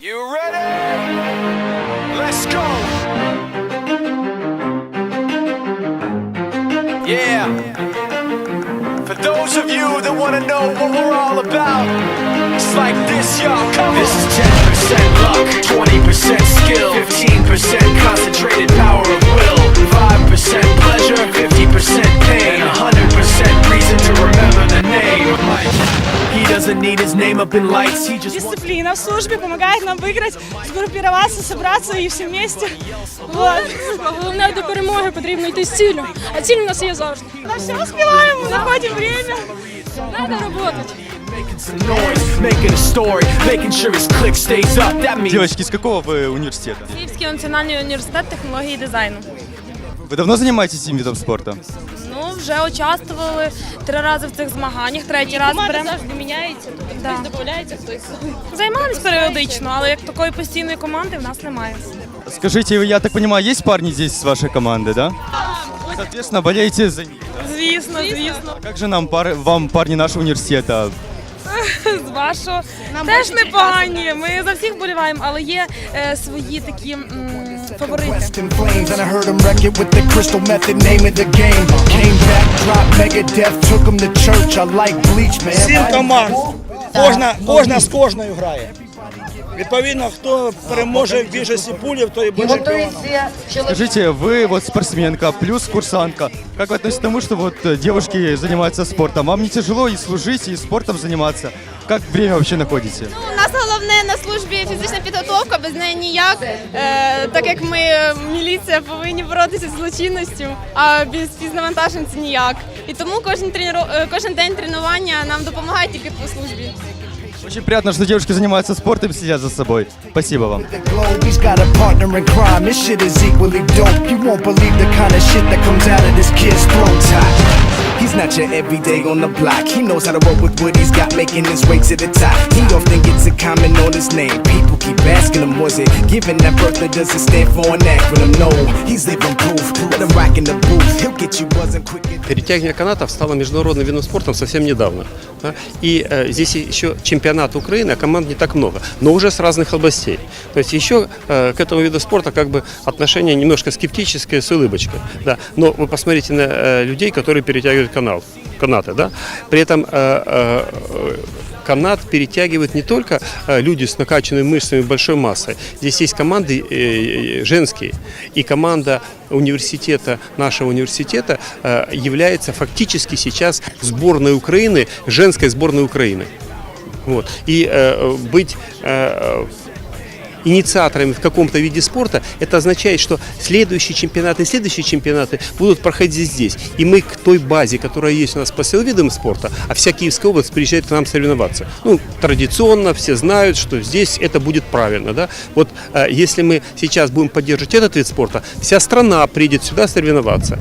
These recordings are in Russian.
You ready? Let's go. Yeah. For those of you that want to know what we're all about, it's like this, y'all. Come This is Дисциплина в службе помогает нам выиграть, сгруппироваться, собраться и все вместе. Вот. Головне до перемоги потрібно йти з ціллю, а ціль у нас є завжди. На все успеваем, мы находим время. Треба роботи. making some noise, making a story, making sure his click stays up. That means Девочки, из какого вы университета? Київський національний університет технології і дизайну. Вы давно занимаетесь этим видом спорта? Вже участвували три рази в цих змаганнях, третій раз Команда беремо. завжди міняється, тут Да. хтось додається, хтось. Займались періодично, але як такої постійної команди в нас немає. Скажите, я так понимаю, есть парни здесь с вашей команды, да? Соответственно, болеете за них. Звісно, звісно. Как же нам пар... вам парни нашего университета? З вашого теж непогані. Ми за всіх боліваємо, але є е, свої такі м, фаворити. West in flames, and I heard him wreck it with the crystal method, name of the game. Came back, dropped Megadeth, took him to church. I like bleach, man. Сім команд. Кожна, кожна з кожною грає. Відповідно, хто переможе в більшості пулів, той і буде чемпіоном. Скажите, вы вот спортсменка плюс курсантка. Как вы относитесь к тому, что вот э, девушки занимаются спортом? Вам не тяжело и служить, и спортом заниматься? Как время вообще находите? Нас головне на службі фізична підготовка, без неї ніяк. Е, так як ми е, міліція повинні боротися з злочинністю, а без фізнавантажень це ніяк. І тому кожен тренро... е, кожен день тренування нам допомагає тільки по службі. Очень приятно, что девушки занимаются спортом и следят за собой. Спасибо вам. He's got a partner in crime. This shit is equally dope. You won't believe the kind of shit that comes out of this kid's throat. Top. Not your everyday on the block. He knows how to work with what he's got, making his way to the top. He often gets a comment on his name. People keep asking him, was it given that birth or does stand for an acronym? No, he's living proof. Let him rock in the booth. He'll get you buzzing quick. and- Перетягивание канатов стало международным видом спорта совсем недавно. да. И э, здесь еще чемпионат Украины, а команд не так много, но уже с разных областей. То есть еще э, к этому виду спорта как бы отношение немножко скептическое с улыбочкой. Да. Но вы посмотрите на э, людей, которые перетягивают канал, канаты. Да. При этом э, э, канат перетягивают не только э, люди с накачанными мышцами большой массой. Здесь есть команды женские. И команда университета, нашего университета, является фактически сейчас сборной Украины, женской сборной Украины. Вот. И э, быть инициаторами в каком-то виде спорта, это означает, что следующие чемпионаты следующие чемпионаты будут проходить здесь. И мы к той базе, которая есть у нас по силовым видам спорта, а вся Киевская область приезжает к нам соревноваться. Ну, традиционно все знают, что здесь это будет правильно. Да? Вот э, если мы сейчас будем поддерживать этот вид спорта, вся страна приедет сюда соревноваться,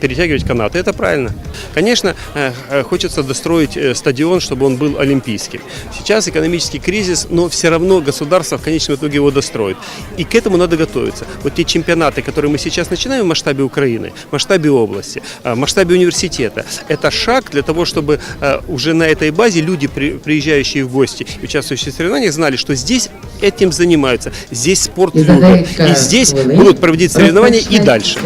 перетягивать канаты. Это правильно. Конечно, э, э, хочется достроить э, стадион, чтобы он был олимпийским. Сейчас экономический кризис, но все равно государство в конечном итоге его достроит. И к этому надо готовиться. Вот те чемпионаты, которые мы сейчас начинаем в масштабе Украины, в масштабе области, э, в масштабе университета, это шаг для того, чтобы э, уже на этой базе люди, при- приезжающие в гости и участвующие в соревнованиях, знали, что здесь этим занимаются, здесь спорт любят. И здесь будут проводить соревнования и дальше.